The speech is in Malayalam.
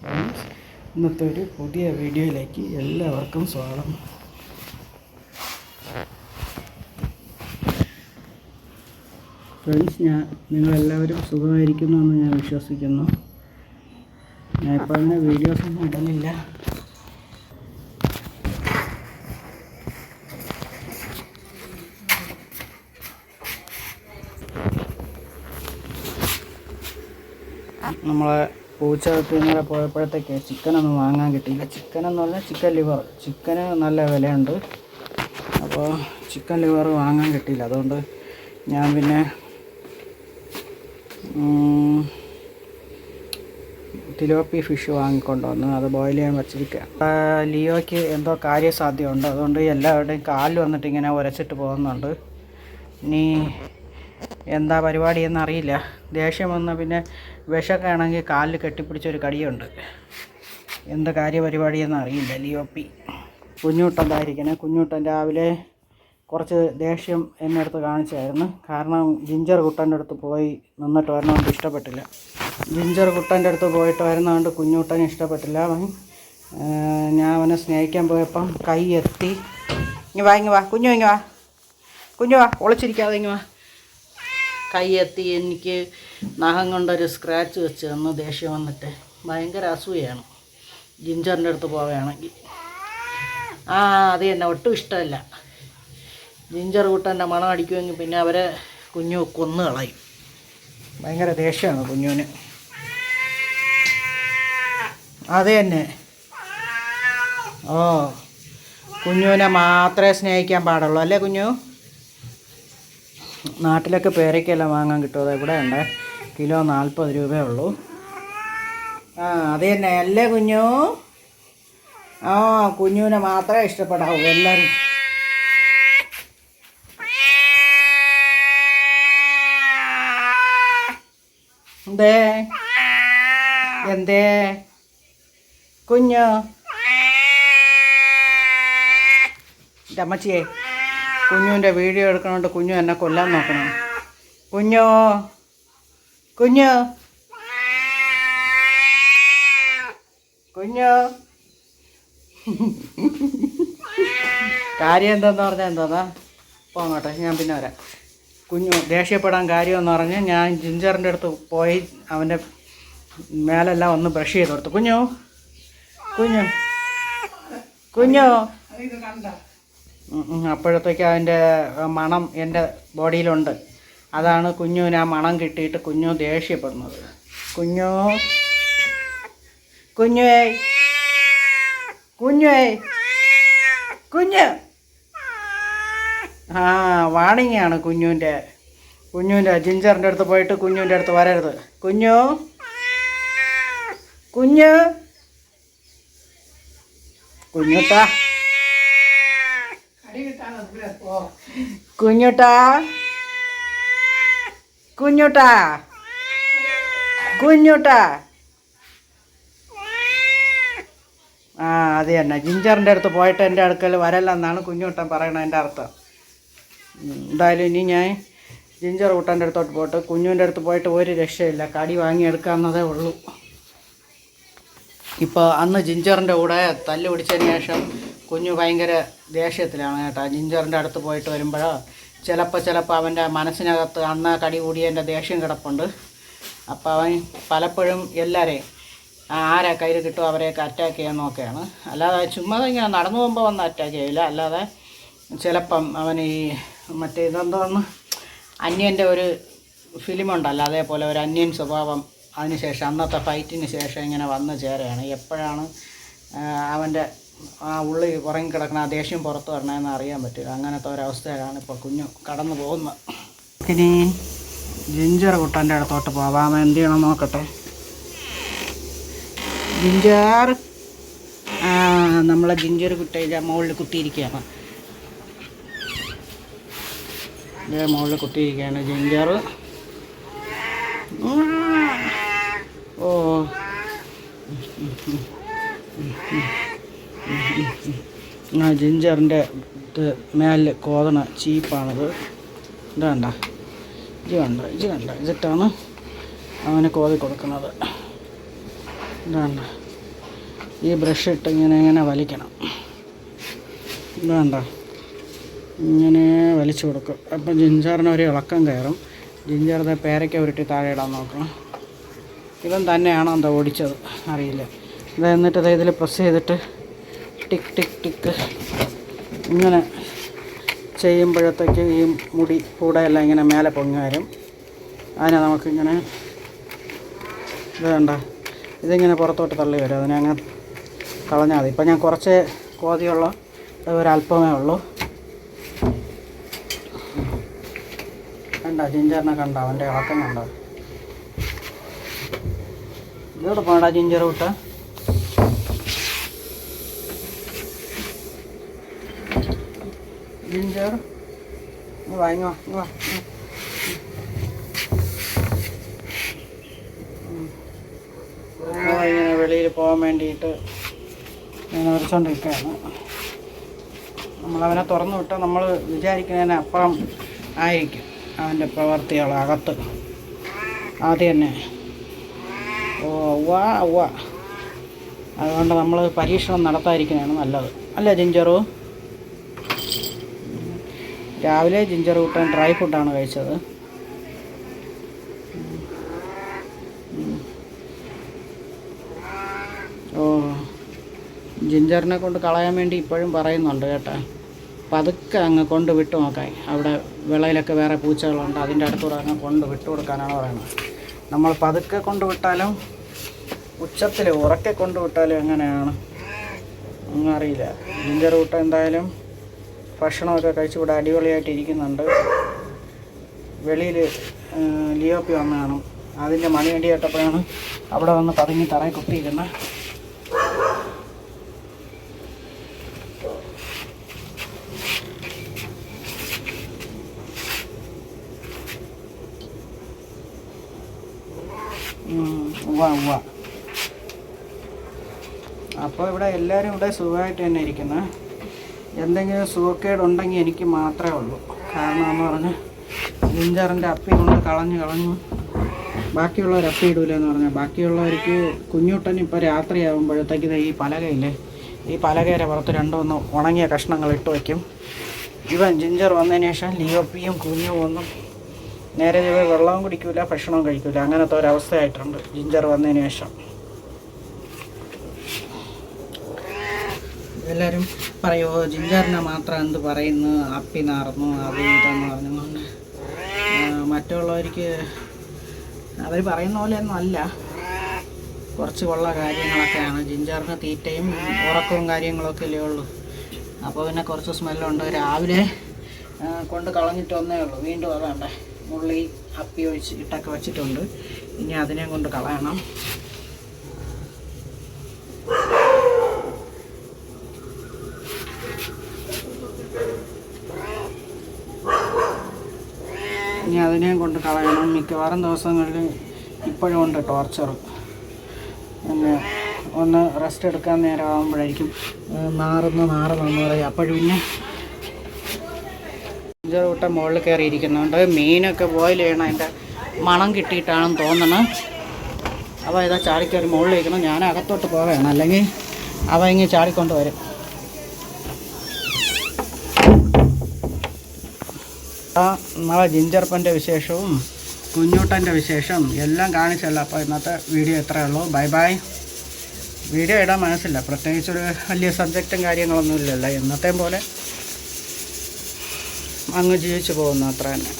ഫ്രണ്ട്സ് ഇന്നത്തെ ഒരു പുതിയ വീഡിയോയിലേക്ക് എല്ലാവർക്കും സ്വാഗതം. ഫ്രണ്ട്സ് ഞാൻ നിങ്ങളെല്ലാവരും സുഖമായിരിക്കുന്നു എന്ന് ഞാൻ വിശ്വസിക്കുന്നു. ഞാൻ ഇപ്പോൾ അങ്ങനെ വീഡിയോസൊന്നും ഇടുന്നില്ല. നമ്മളെ പൂച്ചകത്ത് ഇന്നലെ പോയപ്പോഴത്തേക്ക് ചിക്കനൊന്നും വാങ്ങാൻ കിട്ടിയില്ല. ചിക്കൻ എന്ന് പറഞ്ഞാൽ ചിക്കൻ ലിവർ. ചിക്കന് നല്ല വിലയുണ്ട്. അപ്പോൾ ചിക്കൻ ലിവർ വാങ്ങാൻ കിട്ടിയില്ല. അതുകൊണ്ട് ഞാൻ പിന്നെ തിലോപ്പി ഫിഷ് വാങ്ങിക്കൊണ്ട് വന്ന് അത് ബോയിൽ ചെയ്യാൻ വച്ചിരിക്കുക ലിയോയ്ക്ക് എന്തോ കാര്യസാധ്യമുണ്ട് അതുകൊണ്ട് എല്ലാവരുടെയും കാലിൽ വന്നിട്ട് ഇങ്ങനെ ഉരച്ചിട്ട് പോകുന്നുണ്ട്. ഇനി എന്താ പരിപാടി എന്നറിയില്ല. ദേഷ്യം വന്ന പിന്നെ വിഷമൊക്കെ ആണെങ്കിൽ കാലിൽ കെട്ടിപ്പിടിച്ചൊരു കടിയുണ്ട്. എന്ത് കാര്യപരിപാടിയെന്ന് അറിയില്ല ലിയോ പി കുഞ്ഞൂട്ടൻ രാവിലെ കുറച്ച് ദേഷ്യം എന്നെ അടുത്ത് കാണിച്ചായിരുന്നു. കാരണം ജിഞ്ചർ കുട്ടന്റെ അടുത്ത് പോയി നിന്നിട്ട് വരുന്നതുകൊണ്ട് ഇഷ്ടപ്പെട്ടില്ല. ജിഞ്ചർ കുട്ടന്റെ അടുത്ത് പോയിട്ട് വരുന്നതുകൊണ്ട് കുഞ്ഞൂട്ടൻ ഇഷ്ടപ്പെട്ടില്ല. അവൻ ഞാൻ അവനെ സ്നേഹിക്കാൻ പോയപ്പം കൈ എത്തി. ഇങ്ങ് വാ ഇങ്ങ് വാ. കുഞ്ഞു ഇങ്ങ് വാ. കുഞ്ഞു വാ. ഒളിച്ചിരിക്കാതെ ഇങ്ങ് വാ. കൈ എത്തി എനിക്ക് നഖം കൊണ്ടൊരു സ്ക്രാച്ച് വെച്ച് തന്നു ദേഷ്യം വന്നിട്ട് ഭയങ്കര അസൂയാണ്. ജിഞ്ചറിന്റെ അടുത്ത് പോവുകയാണെങ്കിൽ. ആ അത് തന്നെ ഒട്ടും ഇഷ്ടമല്ല. ജിഞ്ചർ കൂട്ടന്റെ മണം അടിക്കുമെങ്കിൽ പിന്നെ അവരെ കുഞ്ഞു കൊന്നു കളയും. ഭയങ്കര ദേഷ്യമാണ് കുഞ്ഞുവിന്. അത് തന്നെ. ഓ കുഞ്ഞുവിനെ മാത്രമേ സ്നേഹിക്കാൻ പാടുള്ളൂ അല്ലേ കുഞ്ഞു? നാട്ടിലൊക്കെ പേരയ്ക്കെല്ലാം വാങ്ങാൻ കിട്ടുമോ ഇവിടെ ഉണ്ട് കിലോ നാൽപ്പത് രൂപയേ ഉള്ളൂ. ആ അത് തന്നെ. അല്ലേ കുഞ്ഞു? ആ കുഞ്ഞുവിനെ മാത്രമേ ഇഷ്ടപ്പെടാവൂ എല്ലാവരും എന്തേ? എന്തേ? കുഞ്ഞു. എന്റെ അമ്മച്ചിയെ. കുഞ്ഞുവിന്റെ വീഡിയോ എടുക്കണോണ്ട് കുഞ്ഞു എന്നെ കൊല്ലാൻ നോക്കണം. കുഞ്ഞോ? കുഞ്ഞു? കുഞ്ഞു? കാര്യം എന്താന്ന് പറഞ്ഞാൽ എന്താ പോങ്ങോട്ടെ ഞാൻ പിന്നെ വരാം. കുഞ്ഞു ദേഷ്യപ്പെടാൻ കാര്യമെന്ന് പറഞ്ഞ് ഞാൻ ജിഞ്ചറിന്റെ അടുത്ത് പോയി അവന്റെ മേലെല്ലാം ഒന്ന് ബ്രഷ് ചെയ്ത് കൊടുത്തു. കുഞ്ഞു? കുഞ്ഞു? കുഞ്ഞോ. അപ്പോഴത്തേക്ക് അതിന്റെ മണം എന്റെ ബോഡിയിലുണ്ട്. അതാണ് കുഞ്ഞുവിന് ആ മണം കിട്ടിയിട്ട് കുഞ്ഞു ദേഷ്യപ്പെടുന്നത്. കുഞ്ഞു കുഞ്ഞുവേ കുഞ്ഞുവേ കുഞ്ഞ്. ആ വാണിങ്ങാണ് കുഞ്ഞുവിന്റെ കുഞ്ഞുവിന്റെ ജിഞ്ചറിന്റെ അടുത്ത് പോയിട്ട് കുഞ്ഞുവിന്റെ അടുത്ത് വരരുത്. കുഞ്ഞു കുഞ്ഞ്. കുഞ്ഞുട്ടാ. കുഞ്ഞുട്ടാ? കുഞ്ഞുട്ടാ? കുഞ്ഞുട്ടാ? ആ അത് തന്നെ. ജിഞ്ചറിന്റെ അടുത്ത് പോയിട്ട് എന്റെ അടുക്കൽ വരല്ലെന്നാണ് കുഞ്ഞുട്ടൻ പറയണത് എന്റെ അർത്ഥം. എന്തായാലും ഇനി ഞാൻ ജിഞ്ചർ കൂട്ടന്റെ അടുത്തോട്ട് പോയിട്ട് കുഞ്ഞുവിന്റെ അടുത്ത് പോയിട്ട് ഒരു രക്ഷയില്ല. കടി വാങ്ങിയെടുക്കാവുന്നതേ ഉള്ളൂ. ഇപ്പോൾ അന്ന് ജിഞ്ചറിന്റെ കൂടെ തല്ല് പിടിച്ചതിന് ശേഷം കുഞ്ഞു ഭയങ്കര ദേഷ്യത്തിലാണ് കേട്ടോ. ജിഞ്ചറിന്റെ അടുത്ത് പോയിട്ട് വരുമ്പോഴോ ചിലപ്പോൾ ചിലപ്പോൾ അവന്റെ മനസ്സിനകത്ത് അന്ന് കടി കൂടിയതിന്റെ ദേഷ്യം കിടപ്പുണ്ട്. അപ്പോൾ അവൻ പലപ്പോഴും എല്ലാവരെയും ആരെ കയ്യിൽ കിട്ടുമോ അവരെയൊക്കെ അറ്റാക്ക് ചെയ്യാൻ നോക്കുകയാണ്. അല്ലാതെ ചുമ്മാ ഇങ്ങനെ നടന്നു പോകുമ്പോൾ വന്ന് അറ്റാക്ക് ചെയ്യില്ല. അല്ലാതെ ചിലപ്പം അവൻ ഈ മറ്റേ ഇതെന്തോന്ന് അന്യന്റെ ഒരു ഫിലിമുണ്ടല്ലോ അതേപോലെ ഒരു അന്യൻ സ്വഭാവം. അതിനുശേഷം അന്നത്തെ ഫൈറ്റിന് ശേഷം ഇങ്ങനെ വന്ന് ചേരുകയാണ്. എപ്പോഴാണ് അവന്റെ ആ ഉള്ളി പുറകിൽ കിടക്കുന്ന ആ ദേഷ്യം പുറത്ത് വരണമെന്ന് അറിയാൻ പറ്റില്ല. അങ്ങനത്തെ ഒരവസ്ഥയിലാണ് ഇപ്പോൾ കുഞ്ഞു കടന്നു പോകുന്നത്. ഇനി ജിഞ്ചർ കുട്ടന്റെ അടുത്തോട്ട് പോവാം. എന്ത് ചെയ്യണം നോക്കട്ടെ. ജിഞ്ചർ നമ്മളെ ജിഞ്ചർ കുട്ടയിലെ മുകളിൽ കുത്തിയിരിക്കുകയാണ്. ഇതേ മുകളിൽ കുത്തിയിരിക്കുകയാണ് ജിഞ്ചർ ഓ. ജിഞ്ചറിന്റെ ഇത് കോതണ ചീപ്പാണത്. ഇത് വേണ്ട ഇത് വേണ്ട ഇത് വേണ്ട ഇതിട്ടാണ് അവന് കോതി കൊടുക്കുന്നത്. ഇതാണ് ഈ ബ്രഷ് ഇട്ട് ഇങ്ങനെ ഇങ്ങനെ വലിക്കണം. വേണ്ട ഇങ്ങനെ വലിച്ചു കൊടുക്കും. അപ്പം ജിഞ്ചറിന് ഒരു ഇളക്കം കയറും. ജിഞ്ചറിന്റെ പേരയ്ക്ക ഉരുട്ടി താഴെ ഇടാൻ നോക്കണം. ഇവൻ തന്നെയാണോ എന്താ ഓടിച്ചത്? അറിയില്ല. ഇത് എന്നിട്ട് ഇതിൽ പ്രസ് ചെയ്തിട്ട് ടിക്ക് ടിക്ക് ടിക്ക് ഇങ്ങനെ ചെയ്യുമ്പോഴത്തേക്ക് ഈ മുടി കൂടെ എല്ലാം ഇങ്ങനെ മേലെ പൊങ്ങി വരും അതിനെ നമുക്കിങ്ങനെ വേണ്ട ഇതിങ്ങനെ പുറത്തോട്ട് തള്ളി വരും. അതിനെ അങ്ങ് കളഞ്ഞാൽ മതി. ഇപ്പം ഞാൻ കുറച്ച് കോതിയുള്ള ഒരല്പമേ ഉള്ളൂ. കണ്ട? ജിഞ്ചറിനെ കണ്ട? അവന്റെ ഇളക്കം കണ്ട? ഇതോടെ പോകണ്ട ജിഞ്ചർ വിട്ട ജിഞ്ചർ Như vậy, ഇങ്ങ് വാ ഇങ്ങ്. ഇങ്ങനെ വെളിയിൽ പോകാൻ വേണ്ടിയിട്ട് ഞാൻ വരച്ചോണ്ടിരിക്കുകയാണ് നമ്മളവനെ തുറന്നു വിട്ടാൽ നമ്മൾ വിചാരിക്കുന്നതിന് അപ്പുറം ആയിരിക്കും അവന്റെ പ്രവർത്തികൾ അകത്ത് ആദ്യം തന്നെ. ഓ വാ വാ അതുകൊണ്ട് നമ്മൾ പരീക്ഷണം നടത്താതിരിക്കുന്നതാണ് നല്ലത്. അല്ലേ ജിഞ്ചറു? രാവിലെ ജിഞ്ചർ കൂട്ടാൻ ഡ്രൈ ഫുഡാണ് കഴിച്ചത്. ഓ ജിഞ്ചറിനെ കൊണ്ട് കളയാൻ വേണ്ടി ഇപ്പോഴും പറയുന്നുണ്ട് കേട്ടോ. പതുക്കെ അങ്ങ് കൊണ്ട് വിട്ടു നോക്കാൻ അവിടെ വിളയിലൊക്കെ വേറെ പൂച്ചകളുണ്ട് അതിന്റെ അടുത്തൂടെ അങ്ങ് കൊണ്ട് വിട്ടു കൊടുക്കാനാണ് പറയുന്നത്. നമ്മൾ പതുക്കെ കൊണ്ട് വിട്ടാലും ഉച്ചത്തിൽ ഉറക്കെ കൊണ്ട് വിട്ടാലും എങ്ങനെയാണ്? ഒന്നും അറിയില്ല. ജിഞ്ചർ കൂട്ട എന്തായാലും ഭക്ഷണമൊക്കെ കഴിച്ച് ഇവിടെ അടിപൊളിയായിട്ട് ഇരിക്കുന്നുണ്ട്. വെളിയിൽ ലിയോപ്പി വന്നതാണ് അതിന്റെ മണി വേണ്ടി കേട്ടപ്പോഴാണ് അവിടെ വന്ന് പതുങ്ങി ഉവ്വ ഉവ്വ. അപ്പോൾ ഇവിടെ എല്ലാവരും ഇവിടെ സുഖമായിട്ട് തന്നെ ഇരിക്കുന്നത് എന്തെങ്കിലും സുഖക്കേടുണ്ടെങ്കിൽ എനിക്ക് മാത്രമേ ഉള്ളൂ. കാരണം എന്ന് പറഞ്ഞാൽ ജിഞ്ചറിന്റെ അപ്പി കൊണ്ട് കളഞ്ഞ് കളഞ്ഞു ബാക്കിയുള്ളവർ അപ്പി ഇടൂലെന്ന് പറഞ്ഞാൽ ബാക്കിയുള്ളവർക്ക് കുഞ്ഞുട്ടൻ ഇപ്പോൾ രാത്രിയാകുമ്പോഴത്തേക്ക് ഈ പലകയില്ലേ ഈ പലകയുടെ പുറത്ത് രണ്ടൊന്ന് ഉണങ്ങിയ കഷ്ണങ്ങൾ ഇട്ട് വയ്ക്കും ഇവൻ ജിഞ്ചർ വന്നതിന് ശേഷം ലിയോപ്പിയും കുഞ്ഞും ഒന്നും നേരെ വെള്ളവും കുടിക്കില്ല ഭക്ഷണവും കഴിക്കില്ല അങ്ങനത്തെ ഒരവസ്ഥയായിട്ടുണ്ട് ജിഞ്ചർ വന്നതിന് ശേഷം. എല്ലാവരും പറയുമോ ജിഞ്ചറിനെ മാത്രം എന്ത് പറയുന്നു? അപ്പി നാർന്നു അത് ഇതെന്ന് പറഞ്ഞുകൊണ്ട് മറ്റുള്ളവർക്ക് അവർ പറയുന്ന പോലെ ഒന്നും അല്ല. കുറച്ച് ഉള്ള കാര്യങ്ങളൊക്കെയാണ്. ജിഞ്ചറിന് തീറ്റയും ഉറക്കവും കാര്യങ്ങളൊക്കെ അല്ലേ ഉള്ളൂ. അപ്പോൾ പിന്നെ കുറച്ച് സ്മെല്ലുണ്ട്. രാവിലെ കൊണ്ട് കളഞ്ഞിട്ട് വന്നേ ഉള്ളൂ. വീണ്ടും അതാണ്ടേ. മുള്ളി അപ്പി ഒഴിച്ച് ഇട്ടൊക്കെ വെച്ചിട്ടുണ്ട്. ഇനി അതിനെ കൊണ്ട് കളയണം. ഇനി അതിനെയും കൊണ്ട് കളയണം. മിക്കവാറും ദിവസങ്ങളിൽ ഇപ്പോഴും ഉണ്ട് ടോർച്ചർ പിന്നെ ഒന്ന് റെസ്റ്റ് എടുക്കാൻ നേരം ആകുമ്പോഴായിരിക്കും നാറുന്നു നാറുന്നു പറയും അപ്പോഴും പിന്നെ അഞ്ചാറ് കൂട്ട മുകളിൽ കയറിയിരിക്കുന്നുണ്ട്. മീനൊക്കെ ബോയിൽ ചെയ്യണം. അതിന്റെ മണം കിട്ടിയിട്ടാണെന്ന് തോന്നണം. അപ്പോൾ ഇതാ ചാടിക്കയറി മുകളിലിരിക്കണം ഞാൻ അകത്തോട്ട് പോവുകയാണ് അല്ലെങ്കിൽ അവ ഇങ്ങനെ ചാടിക്കൊണ്ട് വരും. നമ്മളെ ജിഞ്ചർപ്പന്റെ വിശേഷവും കുഞ്ഞൂട്ടന്റെ വിശേഷം എല്ലാം കാണിച്ചല്ല അപ്പോൾ ഇന്നത്തെ വീഡിയോ ഇത്രയേ ഉള്ളൂ. ബൈ ബൈ വീഡിയോ ഇടാൻ മനസ്സില്ല. പ്രത്യേകിച്ചൊരു വലിയ സബ്ജക്റ്റും കാര്യങ്ങളൊന്നും ഇല്ലല്ലോ. എന്നത്തെയും പോലെ അങ്ങ് ജീവിച്ചു പോകുന്നു. അത്ര തന്നെ